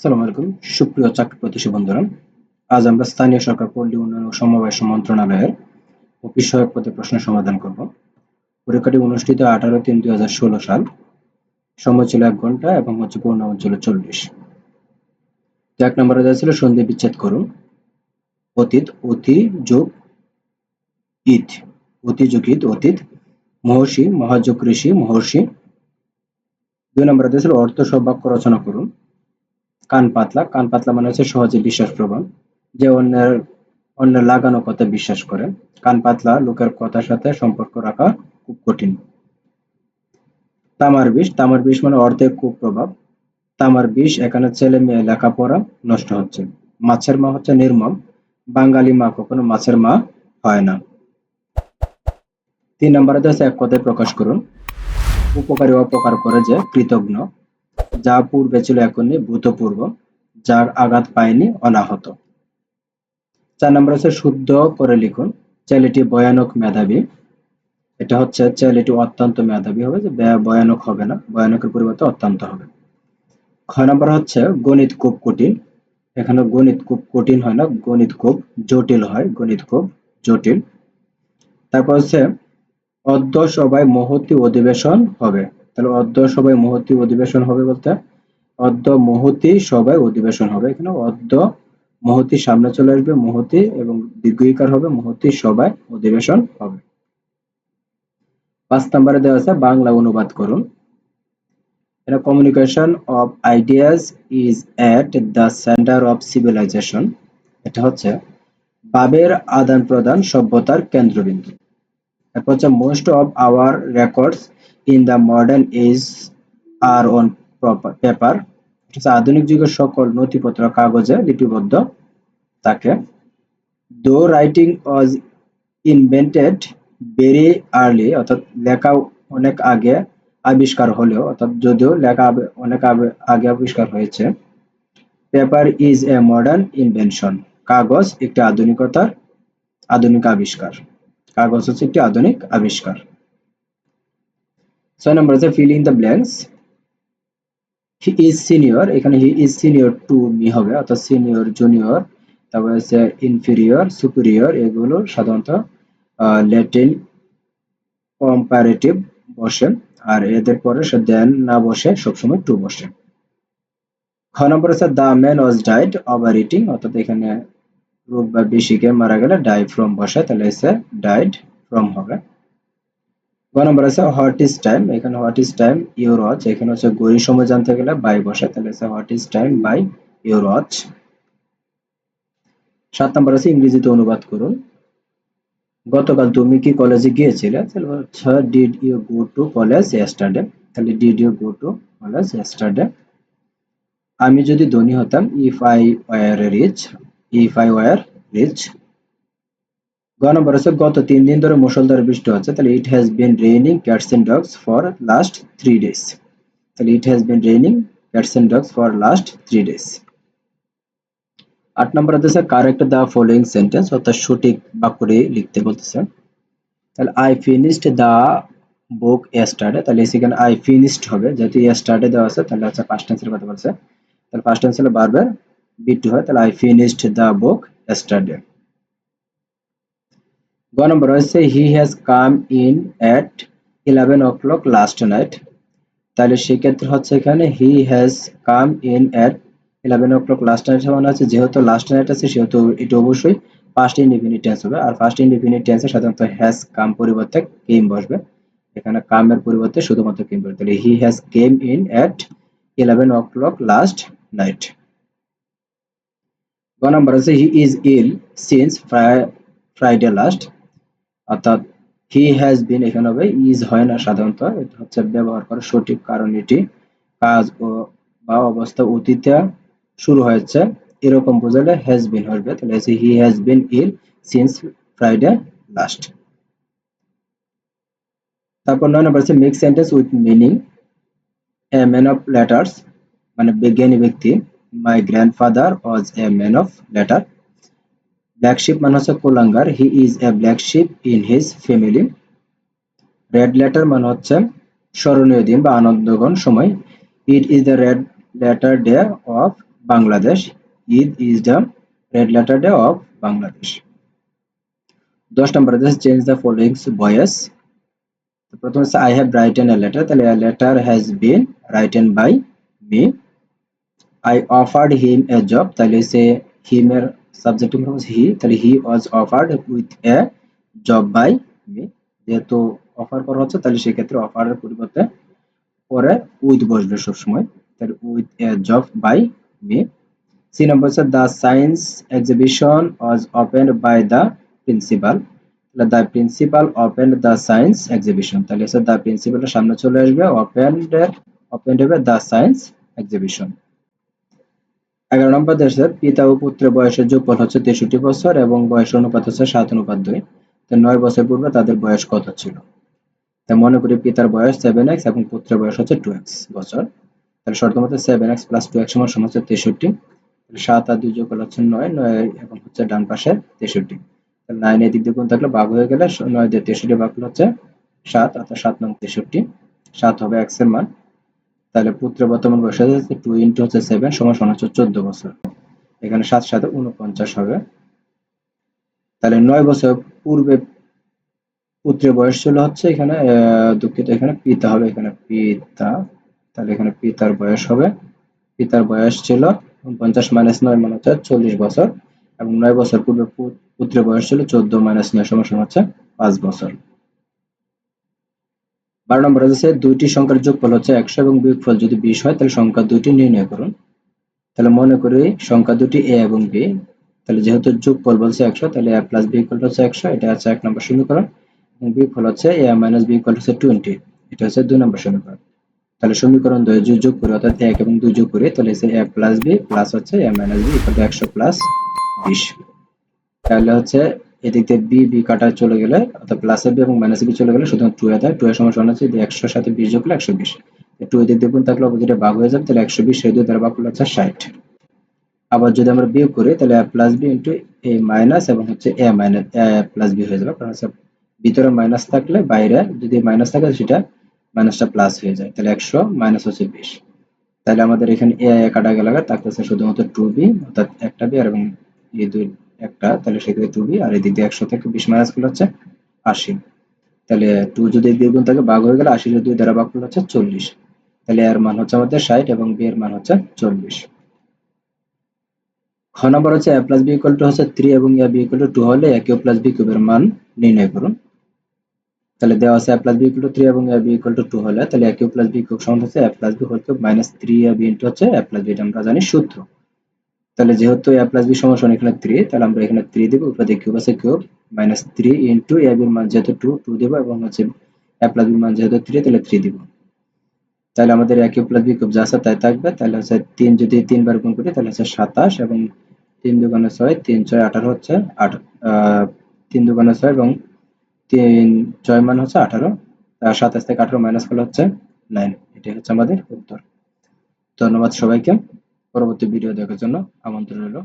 আসসালামু আলাইকুম। সুপ্রিয় চাকরি প্রত্যাশী বন্ধুরা, আজ আমরা স্থানীয় সরকার পল্লী উন্নয়ন ও সমবায় মন্ত্রণালয়ের অফিস সহায়ক পদে প্রশ্ন সমাধান করব। পরীক্ষাটি অনুষ্ঠিত আঠারো তিন দুই হাজার ষোলো সাল। সময় ছিল এক ঘণ্টা এবং হচ্ছে পূর্ণাঙ্গ ছিল চল্লিশ। তো এক নম্বরে দেওয়া ছিল সন্ধি বিচ্ছেদ করুন। অতীত, অতি, যোগ ঈদ অতি, যোগ ঈদ অতীত, মহর্ষি, মহাযোগ, ঋষি, মহর্ষি। দুই নম্বরে দেওয়া ছিল অর্থ সব বাক্য রচনা করুন। কান পাতলা। কান পাতলা মানে হচ্ছে সহজে বিশ্বাস প্রবণ, যে অন্যের অন্যের লাগানো কথা বিশ্বাস করে। কান পাতলা লোকের কথার সাথে সম্পর্ক রাখা খুব কঠিন। তামার বিষ তামার বিষ মানে অর্ধেক প্রভাব। তামার বিষ, এখানে ছেলে মেয়ে লেখাপড়া নষ্ট হচ্ছে। মাছের মা হচ্ছে নির্মম। বাঙালি মা কখনো মাছের মা হয় না। তিন নম্বরে হচ্ছে এক কথায় প্রকাশ করুন। উপকারী অপকার করে যে কৃতজ্ঞ। যা পূর্বে ছিল এখন নেই ভূতপূর্ব, যার আঘাত পায়নি অনাহত। চার নম্বর হচ্ছে শুদ্ধ করে লিখুন, ছেলেটি ভয়ানক মেধাবী। এটা হচ্ছে ছেলেটি অত্যন্ত মেধাবী হবে, যে ভয়ানক হবে না, ভয়ানকের পরিবর্তে অত্যন্ত হবে। খ নম্বর হচ্ছে গণিত খুব কঠিন। এখানে গণিত খুব কঠিন হয় না, গণিত খুব জটিল হয়, গণিত খুব জটিল। তারপর হচ্ছে অর্ধ সবাই মহতি অধিবেশন হবে। তাহলে অর্ধ সবাই মহতি অধিবেশন হবে বলতে? অর্ধ মহতি সবাই অধিবেশন হবে। এখানে অর্ধ মহতি সামনে চলে আসবে মহতি এবং দীর্ঘিকার হবে মহতি সবাই অধিবেশন হবে। পাঁচ নম্বরে দেওয়া আছে, বাংলা অনুবাদ করুন। এটা communication of ideas is at the centre of civilisation এটা হচ্ছে ভাবের আদান প্রদান সভ্যতার কেন্দ্রবিন্দু। এরপর হচ্ছে most of our records in the modern age are on paper আধুনিক যুগের সকল নথিপত্র, কাগজে লিপিবদ্ধ থাকে। Though writing was invented very early অর্থাৎ লেখা অনেক আগে আবিষ্কার হলেও, অর্থাৎ যদিও লেখা অনেক আগে আবিষ্কার হয়েছে paper is a modern invention কাগজ একটি আধুনিকতার আধুনিক আবিষ্কার। কাগজ হচ্ছে একটি আধুনিক আবিষ্কার। ছয় নম্বর আছে fill in the blanks he is senior এখানে he is senior to me হবে, অর্থাৎ সিনিয়র জুনিয়র তারপর হচ্ছে ইনফিরিয়র সুপিরিয়র এগুলো সাধারণত ল্যাটিন কম্পারেটিভ বসে, আর এদের পরে সে দেন না বসে, সবসময় টু বসে। খ নম্বর হচ্ছে the man was died over eating অর্থাৎ এখানে রোগ বা বেশিকে মারা গেলে ডাই ফ্রম বসে, তাহলে এসে ডাইড ফ্রম হবে। গ নম্বর আছে হোয়াট ইজ টাইম এখানে what is time your watch এখানে হচ্ছে গড়ি সময় জানতে গেলে বাই বসে তাহলে আছে what is time by your watch সাত নম্বর আছে ইংরেজিতে অনুবাদ করুন। গতকাল তুমি কি কলেজে গিয়েছিলে? তাহলে হচ্ছে did you go to college yesterday তাহলে did you go to college yesterday আমি যদি ধনী হতাম if I were rich if I were rich number হচ্ছে গত তিন দিন ধরে মুসলধারে বৃষ্টি হচ্ছে। তাহলে it has been raining cats and dogs for last three days তাহলে it has been raining cats and dogs for last three days আট নম্বর হচ্ছে কারেক্ট দ্য ফলোয়িং সেন্টেন্স অর্থাৎ সঠিক বাক্যটি লিখতে বলতেছে। তাহলে I finished the book yesterday তাহলে সেখানে আই ফিনিশড হবে। যেহেতু ইয়েস্টারডে দেওয়া আছে, তাহলে হচ্ছে পাস্ট টেন্সের কথা বলছে। তাহলে পাস্ট টেন্স বারবার বি হয়। তাহলে I finished the book yesterday number হচ্ছে he has come in at eleven o'clock last night তাহলে সেক্ষেত্রে হচ্ছে এখানে he has come in at eleven o'clock last night সমান আছে যেহেতু লাস্ট নাইট আছে, সেহেতু এটা অবশ্যই ফার্স্ট ইনডিফিনিট টেন্স হবে। আর ফার্স্ট ইনডিফিনিট টেন্সে সাধারণত হ্যাজ কাম পরিবর্তে কেম বসবে। এখানে কামের পরিবর্তে শুধুমাত্র কেম বসবে। তাহলে he has came in at eleven o'clock last night গ নাম্বার আছে he is ill since Friday last অর্থাৎ হি হ্যাজ বিন এখানে হবে ইজ হয় না সাধারণত, এটা হচ্ছে ব্যবহার করার সঠিক কারণ এটি। কাজ ও বা অবস্থা অতীতে শুরু হয়েছে, এরকম বোঝালে হ্যাজ বিন হবে। তাহলে he has been ill since Friday last তারপর নয় নম্বর আছে make sentence with meaning a man of letters মানে বিজ্ঞানী ব্যক্তি my grandfather was a man of letter black sheep মানে হচ্ছে কোলাঙ্গার he is a black sheep in his family red letter মানে হচ্ছে স্মরণীয় দিন বা আনন্দগণ সময়। It is the red letter day of Bangladesh Eid is the red letter day of Bangladesh দশ number change the followings voice প্রথম হচ্ছে I have written a letter তাহলে a letter has been written by me I offered him a job তাহলে সে him এর subject he তাহলে he was offered with a job by me যেহেতু offer করা হচ্ছে, তাহলে সেক্ষেত্রে অফারের পরিবর্তে পরে উইথ বসবে সবসময়। তাহলে with a job by me C number হচ্ছে the science exhibition was opened by the principal the principal open the science exhibition তাহলে হচ্ছে দ্য প্রিন্সিপালের সামনে চলে আসবে ওপেন ওপেন হবে দ্য সায়েন্স এক্সিবিশন এগারো নম্বর দেশে পিতা ও পুত্রের বয়সের যোগফল হচ্ছে তেষট্টি বছর এবং বয়স অনুপাত হচ্ছে সাত অনুপাত দুই। তো নয় বছর পূর্বে তাদের বয়স কত ছিল? তা মনে করি পিতার বয়স সেভেন এক্স এবং পুত্রের বয়স হচ্ছে টু এক্স বছর। তাহলে শর্ত মতে seven X plus two X সমান হচ্ছে তেষট্টি। সাত আর দুই যোগ করলে হচ্ছে নয় নয় এবং হচ্ছে ডান পাশে তেষট্টি। নাইন এদিক দিয়ে গুণ থাকলে ভাগ হয়ে গেলে নয় দিয়ে তেষট্টি ভাগ হচ্ছে সাত, অর্থাৎ সাত নং তেষট্টি। সাত হবে এক্সের মান। তাহলে পুত্র বর্তমান বয়স হচ্ছে টু ইন্টু হচ্ছে সেভেন সমান সমান হচ্ছে চোদ্দ বছর। এখানে সাত সাথে উনপঞ্চাশ হবে। তাহলে নয় বছর পূর্বে পুত্রের বয়স ছিল হচ্ছে এখানে দুঃখিত, এখানে পিতা হবে, এখানে পিতা। তাহলে এখানে পিতার বয়স হবে। পিতার বয়স ছিল পঞ্চাশ মাইনাস নয় মানে হচ্ছে চল্লিশ বছর। এবং নয় বছর পূর্বে পুত্রের বয়স ছিল চোদ্দ মাইনাস নয় সমান হচ্ছে পাঁচ বছর। বারো নম্বর হচ্ছে দুইটি সংখ্যার যোগফল হচ্ছে একশো এবং বিয়োগফল যদি বিশ হয়, তাহলে সংখ্যা দুইটি নির্ণয় করুন। তাহলে মনে করি সংখ্যা দুটি এ এবং বি তাহলে যেহেতু যোগফল বলছে একশো, তাহলে এ প্লাস বি ইকুয়াল হচ্ছে একশো, এটা হচ্ছে এক নম্বর সমীকরণ এবং বিয়োগফল হচ্ছে এ মাইনাস বি ইকুয়াল হচ্ছে টোয়েন্টি এটা হচ্ছে দুই নম্বর সমীকরণ তাহলে সমীকরণ দুই যোগ করি অর্থাৎ এক এবং দুই যোগ করি, তাহলে এ প্লাস বি প্লাস হচ্ছে এ মাইনাস বি ইকুয়াল একশো প্লাস বিশ। তাহলে হচ্ছে এদিক দিয়ে বি বি কাটা চলে গেলে, অর্থাৎ প্লাস বি এবং মাইনাস বি চলে গেলে শুধু টু এ টু এর সমান হচ্ছে একশোর সাথে বিশ যোগ করলে একশো বিশ। টু এদিক দিয়ে গুণ থাকলে অপোজিটে ভাগ হয়ে যাবে, তাহলে একশো বিশ, সেই দুই দ্বারা ভাগ করলে হচ্ছে ষাট। আবার যদি আমরা বিয়োগ করি, তাহলে A plus B into A minus এবং হচ্ছে A minus A plus B হয়ে যাবে। কারণ হচ্ছে ভিতরে মাইনাস থাকলে বাইরে যদি মাইনাস থাকে, সেটা মাইনাসটা প্লাস হয়ে যায়। তাহলে একশো মাইনাস হচ্ছে বিশ। তাহলে আমাদের এখানে এ কাটা গেলে থাকতেছে শুধুমাত্র টু বি অর্থাৎ একটা বি আর এবং এই দুই একটা, তাহলে টু বি আর এদিক দিয়ে একশো থেকে বিশ মাইনাস করলে হচ্ছে আশি। তাহলে টু যদি দিয়ে গুণ থাকে, ভাগ হয়ে গেলে আশি দুই দ্বারা ভাগ করলে হচ্ছে চল্লিশ। তাহলে এর মান হচ্ছে আমাদের ষাট এবং বি এর মান হচ্ছে চল্লিশ। খ নম্বর হচ্ছে A plus B equal to হচ্ছে থ্রি এবং A B equal to two হলে এ কিউ প্লাস বি কিউবের মান নির্ণয় করুন। তাহলে দেওয়া আছে A plus B equal to three এবং A B equal to two হলে, তাহলে A cube plus B cube সমান হচ্ছে A plus B whole cube minus three A B into হচ্ছে এ প্লাস বি এটা আমরা জানি সূত্র। তাহলে যেহেতু এ প্লাস বি সমান এখানে থ্রি তাহলে আমরা এখানে থ্রি দেবো, উপরে কিউব আছে cube minus three into A মান যেহেতু টু টু দেবো এবং হচ্ছে এ প্লাস বির মান যেহেতু থ্রি তাহলে থ্রি দিব। তাহলে আমাদের A cube plus B cube যা আছে তাই থাকবে, তাহলে হচ্ছে তিন যদি তিনবার গুণ করি, তাহলে হচ্ছে সাতাশ এবং তিন দুগুণে ছয়, তিন ছয় আঠারো হচ্ছে আট তিন দুগুণে ছয় এবং তিন ছয় মান হচ্ছে আঠারো সাতাশ থেকে আঠারো মাইনাস করলে হচ্ছে নাইন এটাই হচ্ছে আমাদের উত্তর। ধন্যবাদ সবাইকে। পরবর্তী ভিডিও দেখার জন্য আমন্ত্রণ রইল।